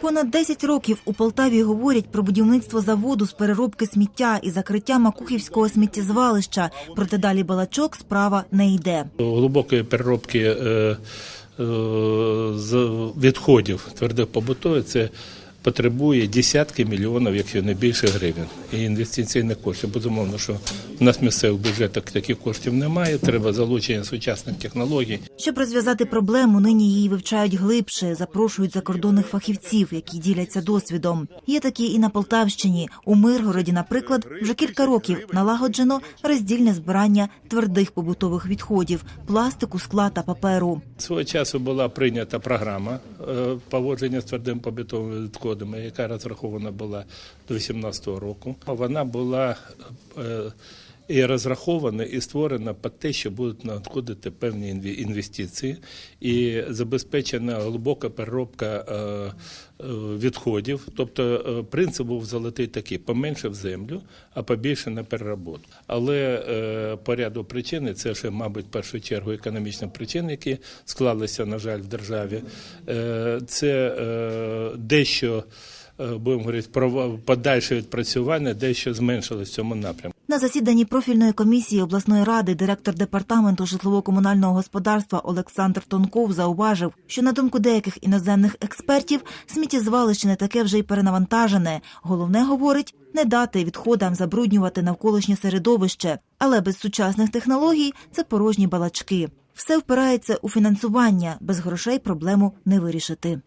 Понад 10 років у Полтаві говорять про будівництво заводу з переробки сміття і закриття Макухівського сміттєзвалища. Проте далі балачок справа не йде. глибокої переробки е, е, з відходів твердих побутових це потребує десятки мільйонів, якщо не більше гривень. І інвестиційних коштів. Безумовно, що в нас місцевих бюджетах таких коштів немає. Треба залучення сучасних технологій. Щоб розв'язати проблему, нині її вивчають глибше, запрошують закордонних фахівців, які діляться досвідом. Є такі і на Полтавщині. У Миргороді, наприклад, вже кілька років налагоджено роздільне збирання твердих побутових відходів пластику, скла та паперу. Свого часу була прийнята програма е, поводження з твердим побутовими відходами, яка розрахована була до 2018 року. Вона була е, і розрахована і створена під те, що будуть надходити певні інвестиції, і забезпечена глибока переробка е, е, відходів. Тобто е, принцип був золотий такий: поменше в землю, а побільше на перероботку. Але по ряду причин, це ще, мабуть, в першу чергу економічні причини, які склалися, на жаль, в державі. Це дещо. Будемо говорити подальше відпрацювання, дещо зменшилось в цьому напрямку. На засіданні профільної комісії обласної ради директор департаменту житлово-комунального господарства Олександр Тонков зауважив, що на думку деяких іноземних експертів, сміттєзвалище не таке вже й перенавантажене. Головне говорить не дати відходам забруднювати навколишнє середовище, але без сучасних технологій це порожні балачки. Все впирається у фінансування. Без грошей проблему не вирішити.